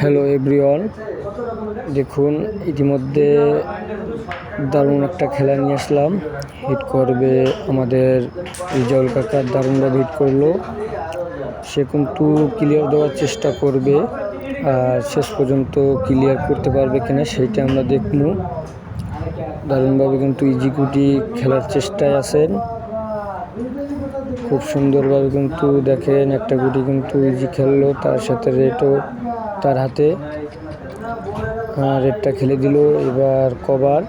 Hello everyone দেখুন, ইতিমধ্যে দারুণ একটা খেলা নিয়ে আসলাম। হিট করবে আমাদের রিজাউল কাকা, দারুণভাবে হিট করল। সে কিন্তু ক্লিয়ার দেওয়ার চেষ্টা করবে আর শেষ পর্যন্ত ক্লিয়ার করতে পারবে কিনা সেইটা আমরা দেখব। দারুণভাবে কিন্তু ইজিকুটি খেলার চেষ্টায় আছেন। খুব সুন্দরভাবে কিন্তু দেখেন, একটা গুটি কিন্তু ইজি খেললো, তার সাথে রেটও তার হাতে। রেটটা খেলে দিল এবার কভার,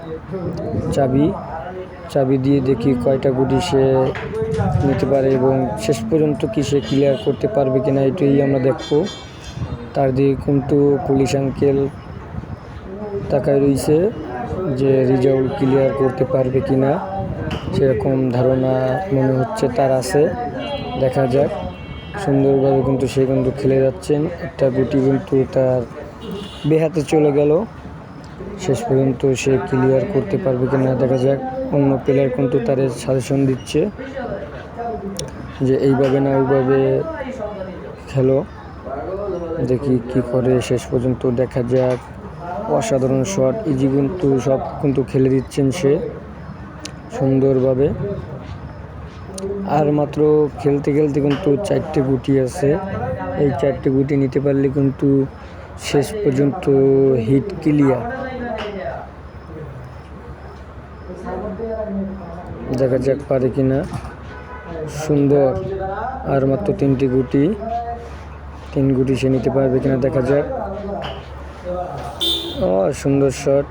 চাবি। চাবি দিয়ে দেখি কয়টা গুটি সে নিতে পারে এবং শেষ পর্যন্ত কি সে ক্লিয়ার করতে পারবে কিনা এটাই আমরা দেখব। তার দিকে কিন্তু পুলিশ আঙ্কেল তাকায় রয়েছে যে রিজাউল ক্লিয়ার করতে পারবে কিনা। সেরকম ধারণা মনে হচ্ছে তার আছে। দেখা যাক। সুন্দরভাবে কিন্তু সে কিন্তু খেলে যাচ্ছেন। একটা গুটি কিন্তু তার বেহাতে চলে গেল। শেষ পর্যন্ত সে ক্লিয়ার করতে পারবে কিনা দেখা যাক। অন্য প্লেয়ার কিন্তু তার সাজেশন দিচ্ছে যে এইভাবে না ওইভাবে খেলো। দেখি কি করে শেষ পর্যন্ত দেখা যাক। অসাধারণ শট ইজি কিন্তু সব কিন্তু খেলে দিচ্ছেন সে। সুন্দরভাবে। আর মাত্র খেলতে খেলতে কিন্তু চারটে গুটি আছে। এই চারটে গুটি নিতে পারলে কিন্তু শেষ পর্যন্ত হিট ক্লিয়ার দেখা যাক পারে কিনা। সুন্দর। আর মাত্র তিনটি গুটি। তিন গুটি সে নিতে পারবে কিনা দেখা যাক। ও, সুন্দর শট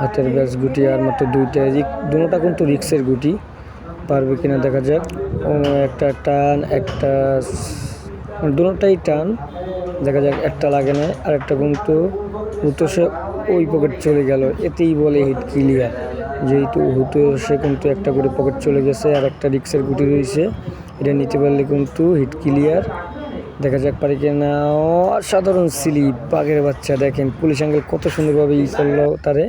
হাতের ব্যাস গুটি আর মাত্র দুইটা। রিক দুটোটা কিন্তু রিক্সের গুটি, পারবে কিনা দেখা যাক। একটা টান, একটা দুটোটাই টান, দেখা যাক একটা লাগে না। আর একটা কিন্তু হুতো সে ওই পকেট চলে গেল। এতেই বলে হিট ক্লিয়ার যেহেতু হুতো সে কিন্তু একটা করে পকেট চলে গেছে, আর একটা রিক্সের গুটি রয়েছে। এটা নিতে পারলে কিন্তু হিট ক্লিয়ার দেখা যাক পারি কিনা অসাধারণ স্লিপ বাঘের বাচ্চা দেখেন। পুলিশ আঙ্গেল কত সুন্দরভাবে ই করল তারে।